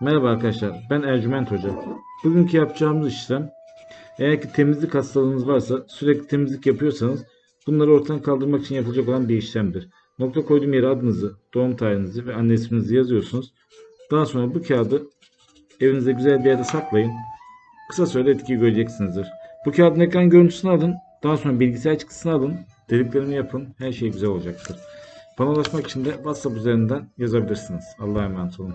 Merhaba arkadaşlar, ben Ercüment Hoca. Bugünkü yapacağımız işlem, eğer ki temizlik hastalığınız varsa, sürekli temizlik yapıyorsanız, bunları ortadan kaldırmak için yapılacak olan bir işlemdir. Nokta koyduğum yere adınızı, doğum tarihinizi ve anne isminizi yazıyorsunuz. Daha sonra bu kağıdı evinizde güzel bir yerde saklayın. Kısa sürede etkiyi göreceksinizdir. Bu kağıdın ekran görüntüsünü alın, daha sonra bilgisayar çıktısını alın, dediklerimi yapın, her şey güzel olacaktır. Bana ulaşmak için de WhatsApp üzerinden yazabilirsiniz. Allah'a emanet olun.